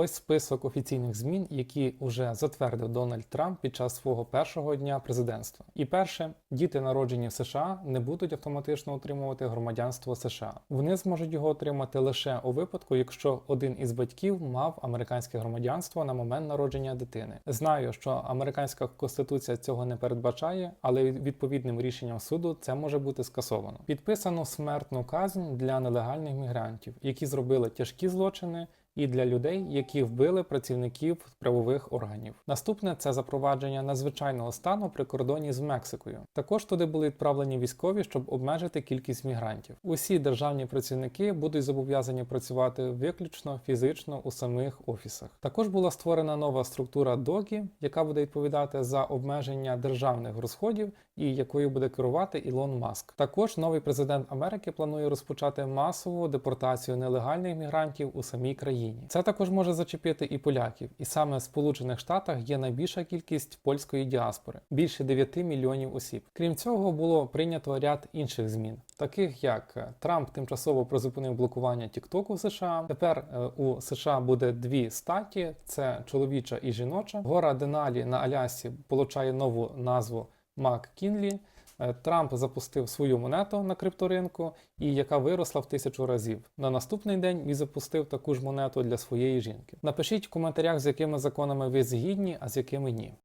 Ось список офіційних змін, які вже затвердив Дональд Трамп під час свого першого дня президентства. І перше, діти, народжені в США, не будуть автоматично отримувати громадянство США. Вони зможуть його отримати лише у випадку, якщо один із батьків мав американське громадянство на момент народження дитини. Знаю, що американська конституція цього не передбачає, але відповідним рішенням суду це може бути скасовано. Підписано смертну казнь для нелегальних мігрантів, які зробили тяжкі злочини. І для людей, які вбили працівників правових органів. Наступне це запровадження надзвичайного стану при кордоні з Мексикою. Також туди були відправлені військові, щоб обмежити кількість мігрантів. Усі державні працівники будуть зобов'язані працювати виключно фізично у самих офісах. Також була створена нова структура ДОГІ, яка буде відповідати за обмеження державних розходів і якою буде керувати Ілон Маск. Також новий президент Америки планує розпочати масову депортацію нелегальних мігрантів у самій країні. Це також може зачепити і поляків, і саме в Сполучених Штатах є найбільша кількість польської діаспори більше 9 мільйонів осіб. Крім цього, було прийнято ряд інших змін, таких як е, Трамп тимчасово призупинив блокування Тіктоку в США. Тепер е, у США буде дві статі: це чоловіча і жіноча. Гора Деналі на Алясі получає нову назву Мак Кінлі. Е, Трамп запустив свою монету на крипторинку, і яка виросла в тисячу разів. На наступний день він запустив таку ж монету для своєї жінки. Напишіть в коментарях, з якими законами ви згідні, а з якими ні.